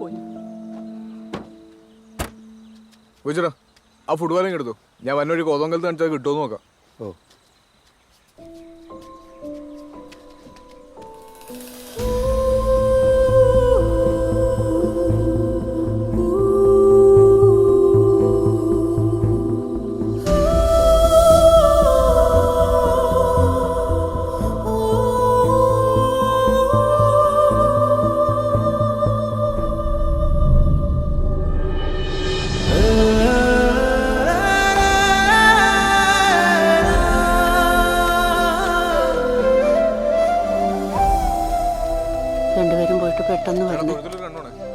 പോയി. ചോദിച്ചടാ ആ ഫുട്ബോളിങ് എടുത്തു ഞാൻ വന്നൊരു കോതങ്കലത്ത് കാണിച്ചാൽ കിട്ടുമോ നോക്കാം. ഓ.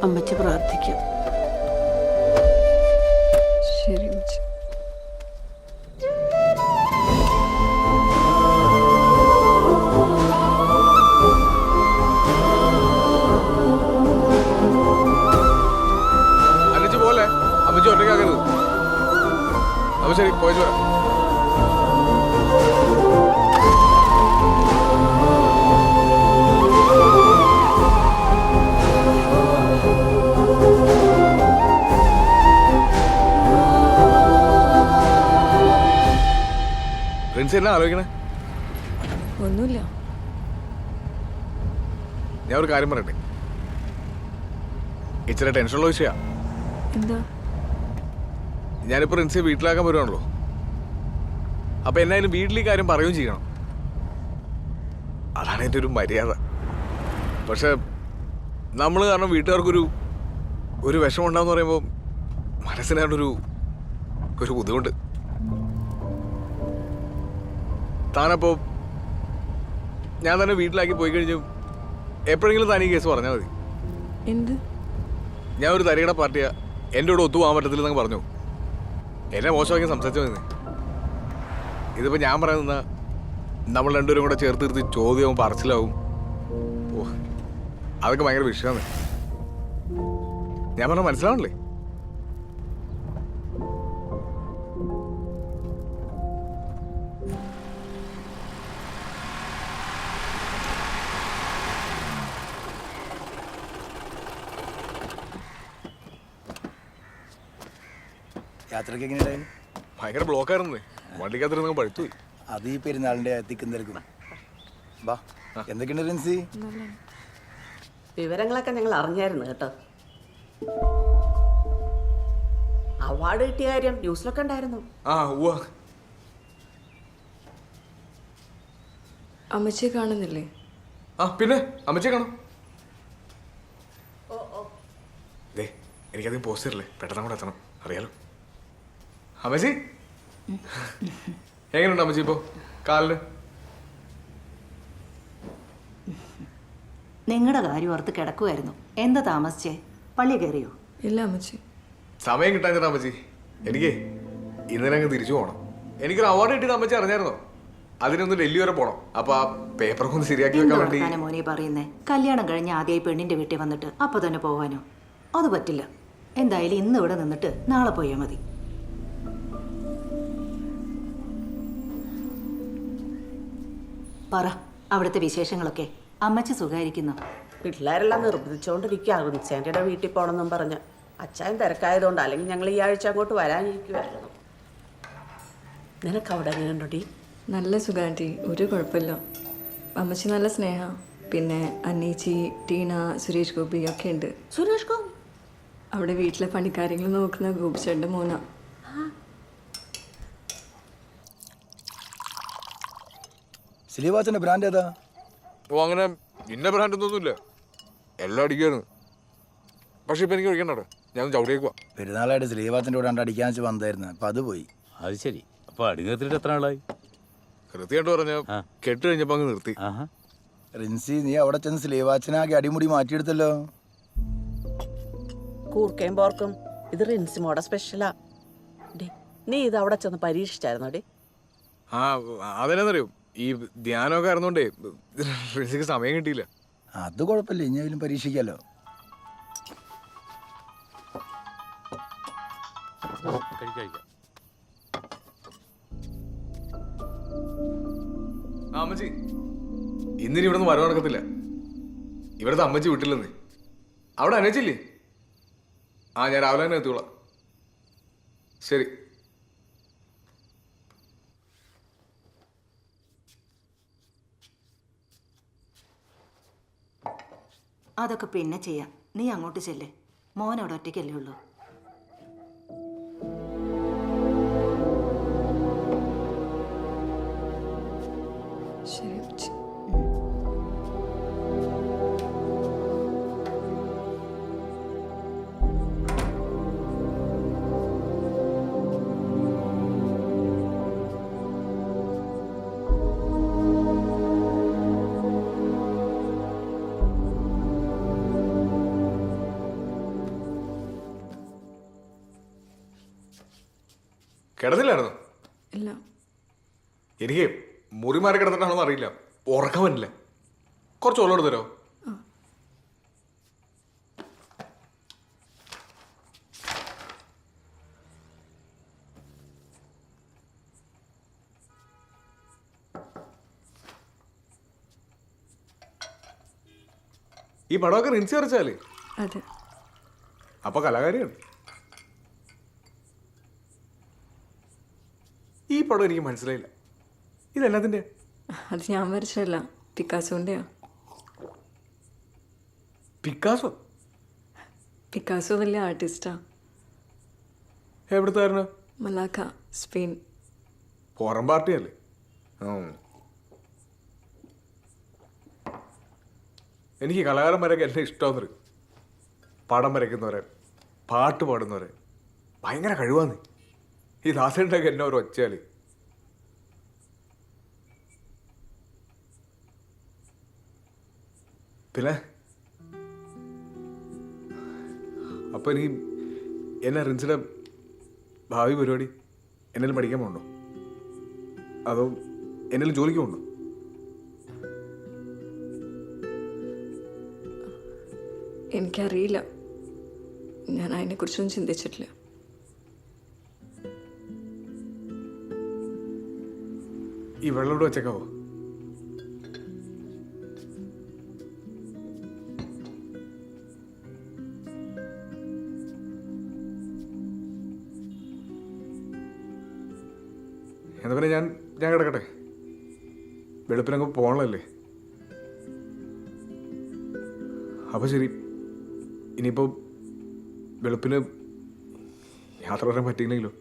അമ്മച്ചി പ്രാർത്ഥിക്കാം. ശരി അമ്മച്ചി. പ്രിൻസ് എന്നാ ആലോചിക്കണേ. ഒന്നുമില്ല. ഞാൻ ഒരു കാര്യം പറയട്ടെ? ഇച്ചിരി ടെൻഷനുള്ള വിഷയാ. എന്താ? ഞാനിപ്പോ റിൻസിയെ വീട്ടിലാക്കാൻ വരുവാണല്ലോ. അപ്പൊ എന്നായാലും വീട്ടിൽ ഈ കാര്യം പറയുകയും ചെയ്യണം. അതാണ് എന്റെ ഒരു മര്യാദ. പക്ഷെ നമ്മൾ കാരണം വീട്ടുകാർക്കൊരു ഒരു വിഷമം ഉണ്ടാന്ന് പറയുമ്പോൾ മനസ്സിനാണൊരു ഒരു ബുദ്ധിമുട്ട്. താനപ്പോ ഞാൻ തന്നെ വീട്ടിലാക്കി പോയി കഴിഞ്ഞു എപ്പോഴെങ്കിലും താൻ ഈ കേസ് പറഞ്ഞാൽ മതി. എന്ത്? ഞാൻ ഒരു തരികട പാർട്ടിയാ എന്റെ കൂടെ ഒത്തു പോകാൻ പറ്റത്തില്ലെന്നങ്ങ് പറഞ്ഞു. എന്നെ മോശമാക്കി സംസാരിച്ചു മതി ഇതിപ്പോ ഞാൻ പറയുന്ന നമ്മൾ രണ്ടുപേരും കൂടെ ചേർത്ത് നിർത്തി ചോദ്യവും പറച്ചിലാവും. ഓ അതൊക്കെ ഭയങ്കര വിഷയമാണ്. ഞാൻ പറഞ്ഞ മനസ്സിലാവണില്ലേ? യാത്രയ്ക്ക് എങ്ങനെയുണ്ടായി? ഭയങ്കര ബ്ലോക്കായിരുന്നു. വണ്ടിക്കകത്തിരുന്ന് പഴുത്തു അത് ഈ പെരുന്നാളിന്റെ തിക്കും തിരക്കും ബാ എന്തൊക്കെയുണ്ട് റിൻസി? വിവരങ്ങളൊക്കെ ഞങ്ങൾ അറിഞ്ഞായിരുന്നു കേട്ടോ. അവാർഡ് കിട്ടിയ കാര്യം ന്യൂസിലൊക്കെ ഉണ്ടായിരുന്നു. ആ ഉവ്വ. അമ്മച്ചിയെ കാണുന്നില്ലേ? ആ പിന്നെ? അമ്മച്ചിയെ കാണും. ദേ എനിക്കധികം പോസ്റ്റ് തരില്ലേ? പെട്ടെന്ന് കൂടെ എത്തണം. അറിയാലോ. അമ്മച്ചി? എങ്ങനെയുണ്ട് അമ്മച്ചി ഇപ്പോ? കാലിന് നിങ്ങളുടെ കാര്യം ഓർത്ത് കിടക്കുമായിരുന്നു എന്താ താമസിച്ചേ? പള്ളി കയറിയോ? ഇല്ല അമ്മച്ചി. സമയം കിട്ടാൻ ചേട്ടാ അമ്മച്ചി. എനിക്ക് ഇന്നലെ അങ്ങ് തിരിച്ചു പോകണം എനിക്കൊരു അവാർഡ് കിട്ടിയത് അമ്മച്ചി അറിഞ്ഞായിരുന്നോ? അതിനൊന്ന് ഡൽഹി വരെ പോണം. അപ്പൊ ആ പേപ്പറൊക്കെ ഒന്ന് ശരിയാക്കി വെക്കാൻ വേണ്ടി മോനെ പറയുന്നേ? കല്യാണം കഴിഞ്ഞ് ആദ്യമായി പെണ്ണിന്റെ വീട്ടിൽ വന്നിട്ട് അപ്പൊ തന്നെ പോവാനോ? അത് പറ്റില്ല. എന്തായാലും ഇന്ന് ഇവിടെ നിന്നിട്ട് നാളെ പോയാൽ മതി. പറ അവിടുത്തെ വിശേഷങ്ങളൊക്കെ. അമ്മച്ചി സുഖായിരിക്കുന്നു? പിള്ളേരെല്ലാം നിർബന്ധിച്ചുകൊണ്ടിരിക്കുക റിൻസാന്റിയുടെ വീട്ടിൽ പോകണമെന്നും പറഞ്ഞ്. അച്ഛൻ തിരക്കായതുകൊണ്ട് അല്ലെങ്കിൽ ഞങ്ങൾ ഈ ആഴ്ച അങ്ങോട്ട് വരാനിരിക്കുമായിരുന്നു നിനക്ക് അവിടെ എങ്ങനെയുണ്ടോടി നല്ല സുഖാന്റി ഒരു കുഴപ്പമില്ല. അമ്മച്ചി നല്ല സ്നേഹ. പിന്നെ അന്നീച്ചി ടീന സുരേഷ് ഗോപി ഒക്കെ ഉണ്ട്. സുരേഷ് ഗോപി? അവിടെ വീട്ടിലെ പണിക്കാര്യങ്ങൾ നോക്കുന്ന ഗോപിച്ചേട്ടന്റെ മോന. സ്ലീവാച്ചന്റെ ബ്രാൻഡ് ഏതാ? ഓ അങ്ങനെ ഇന്ന ബ്രാൻഡ് ഒന്നുമില്ല. എല്ലാം അടിക്കായിരുന്നു പക്ഷെ ഇപ്പൊ എനിക്ക് കഴിക്കണ്ടോ ഞാൻ ചവിടിയേക്കുവാ പെരുന്നാളായിട്ട് സിലിവാസിന്റെ കൂടെ കണ്ട് അടിക്കാൻ വെച്ച് വന്നായിരുന്നു അപ്പൊ അത് പോയി. അത് ശരി. അപ്പൊ അടിങ്ങത്തിട്ട് എത്ര ആളായി കൃത്യമായിട്ട് പറഞ്ഞ കെട്ട് കഴിഞ്ഞപ്പോ അങ്ങ് നിർത്തി. ആഹാ. റിൻസി നീ അവിടെ ചെന്ന് സ്ലീവാച്ചനാകെ അടിമുടി മാറ്റിയെടുത്തല്ലോ. കൂർക്കയും പോർക്കും. ഇത് റിൻസി റിൻസിമോടെ സ്പെഷ്യലാ ഡേ നീ ഇത് അവിടെ ചെന്ന് പരീക്ഷിച്ചായിരുന്നോ ഡേ? ആ അതെന്നറിയോ? ഈ ധ്യാനമൊക്കെ ആയിരുന്നോണ്ടേ റിൻസിക്ക് സമയം കിട്ടിയില്ല. അത് കുഴപ്പമില്ല ഇനിയെങ്കിലും പരീക്ഷിക്കാലോ. അമ്മച്ചി. ഇന്നിനി ഇവിടെ നിന്ന് വരവ് നടക്കത്തില്ല. ഇവിടുത്തെ അമ്മച്ചി വിട്ടില്ലെന്ന് അവിടെ അനച്ചില്ലേ ആ ഞാൻ രാവിലെ തന്നെ എത്തിക്കോളാം. ശരി. അതൊക്കെ പിന്നെ ചെയ്യാം. നീ അങ്ങോട്ട് ചെല്ലേ. മോൻ അവിടെ ഒറ്റയ്ക്കല്ലേ ഉള്ളൂ. കിടന്നില്ലായിരുന്നു? ഇല്ല. എനിക്ക് മുറി മാറി കിടന്നിട്ടാണെന്ന് അറിയില്ല. ഉറക്കം വരില്ല കുറച്ച് ഓളം എടുത്ത് തരോ ഈ പടമൊക്കെ റിൻസി വരച്ചാലേ? അപ്പൊ കലാകാരിയാണ്. പടം എനിക്ക് മനസ്സിലായില്ല. ഇതെല്ലാത്തിന്റെ അത് ഞാൻ വരച്ചല്ല പിക്കാസോന്റെയാ പിക്കാസോ? പിക്കാസോ വലിയ ആർട്ടിസ്റ്റാ. എവിടുത്തായിരുന്നു മലാക്ക സ്പെയിൻ. പുറം പാർട്ടിയല്ലേ. എനിക്ക് കലാകാരന്മാരൊക്കെ എല്ലാം ഇഷ്ടമെന്നൊരു പടം വരയ്ക്കുന്നവരെ പാട്ട് പാടുന്നവരെ ഭയങ്കര കഴിവാന്ന്. ഈ ദാസേണ്ടൊക്കെ എന്നെ ഒരു ഒച്ചയാൽ പിന്നെ? അപ്പൊ ഇനി എന്നെ റിൻസിന്റെ ഭാവി പരിപാടി എന്നാലും പഠിക്കാൻ പോകണ്ടോ അതോ എന്നാലും ജോലിക്ക് പോകണ്ടോ എനിക്കറിയില്ല. ഞാൻ അതിനെക്കുറിച്ചൊന്നും ചിന്തിച്ചിട്ടില്ല. ഈ വെള്ളം ഇവിടെ വെച്ചേക്കാവോ? എന്നാ പിന്നെ ഞാൻ ഞാൻ കിടക്കട്ടെ. വെളുപ്പിനങ്ങ് പോകണല്ലേ അപ്പോൾ ശരി. ഇനിയിപ്പോൾ വെളുപ്പിന് യാത്ര വരാൻ പറ്റിയില്ലെങ്കിലോ?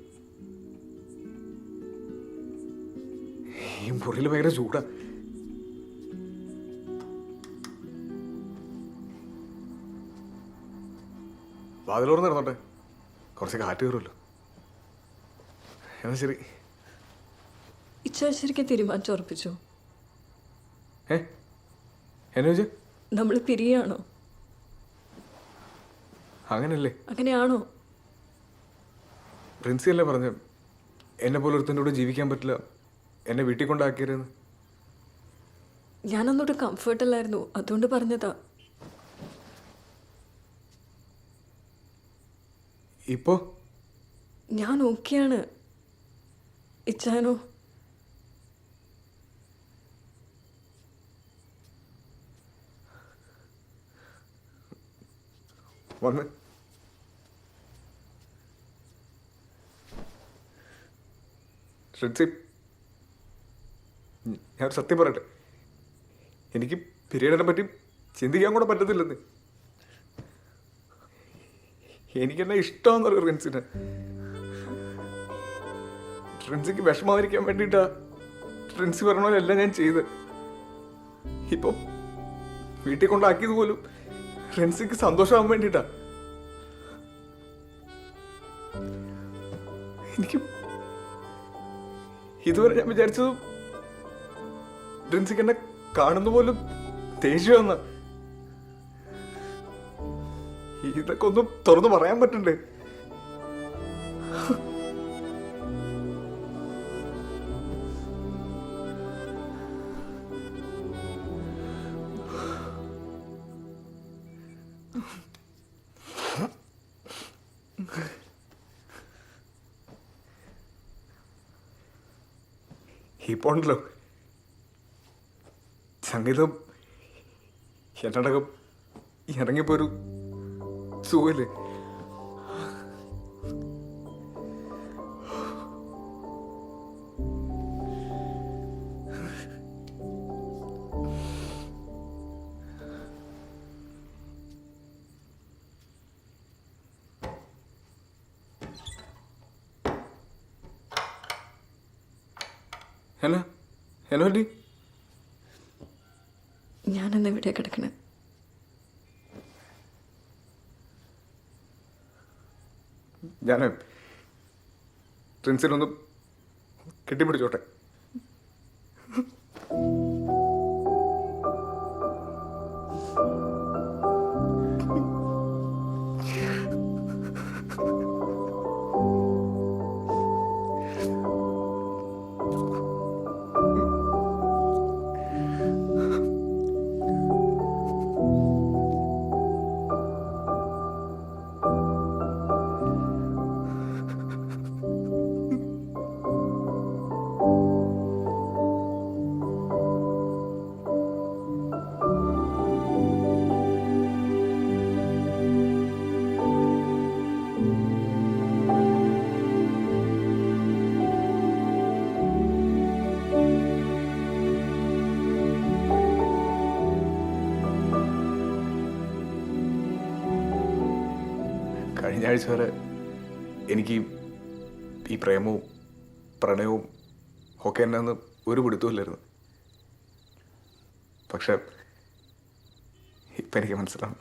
ഈ മുറിയിൽ ഭയങ്കര ചൂടാ. വാതിലോർന്ന് ഇറന്നോട്ടെ കുറച്ച് കാറ്റ് കയറുമല്ലോ. എന്നാൽ ശരി. ശരിക്കും തീരുമാനിച്ച് ഉറപ്പിച്ചു നമ്മൾ പിരിയാണോ? അങ്ങനല്ലേ? അങ്ങനെയാണോ? പ്രിൻസി അല്ലേ പറഞ്ഞ എന്നെ പോലെ ഒരുത്തന്റെ കൂടെ ജീവിക്കാൻ പറ്റില്ല എന്നെ വീട്ടിൽ കൊണ്ടാക്കിയെന്ന് ഞാനൊന്നുകൂടെ കംഫർട്ടല്ലായിരുന്നു അതുകൊണ്ട് പറഞ്ഞതാ. ഇപ്പോ? ഞാൻ ഓക്കെയാണ്. ഇച്ചാനോ വന്ന് റിൻസി ഞാൻ സത്യം പറയട്ടെ. എനിക്ക് പിരീഡിനെ പറ്റി ചിന്തിക്കാൻ കൂടെ പറ്റത്തില്ലെന്ന്. എനിക്കെന്നെ പറയും റിൻസിനെ റിൻസിക്ക് വിഷമാതിരിക്കാൻ വേണ്ടിയിട്ടാ റിൻസി പറഞ്ഞ പോലെ എല്ലാം ഞാൻ ചെയ്ത് ഇപ്പം വീട്ടിൽ കൊണ്ടാക്കിയത് പോലും റിൻസിക്ക് സന്തോഷമാകാൻ വേണ്ടിട്ടാ എനിക്ക് ഇതുവരെ ഞാൻ വിചാരിച്ചത് ഡ്രിൻസിക്ക് എന്നെ കാണുന്ന പോലും ദേഷ്യമെന്ന ഇതൊക്കെ ഒന്നും തുറന്നു പറയാൻ പറ്റണ്ടേ? ഇപ്പൊ ഉണ്ടല്ലോ സംഗീതം എന്നടക്കം ഇറങ്ങിപ്പോയൊരു സുഖല്ലേ ഹലോ ഹലോ ഡി ഞാനെന്ന് ഇവിടെ കിടക്കണേ? ഞാൻ ട്രിൻസിനൊന്ന് കെട്ടിപ്പിടിച്ചോട്ടെ. കഴിഞ്ഞ ആഴ്ച വരെ എനിക്ക് ഈ പ്രേമവും പ്രണയവും ഒക്കെ എന്നെ ഒന്ന് ഒരു പിടുത്തമില്ലായിരുന്നു പക്ഷെ ഇപ്പം എനിക്ക് മനസ്സിലാവും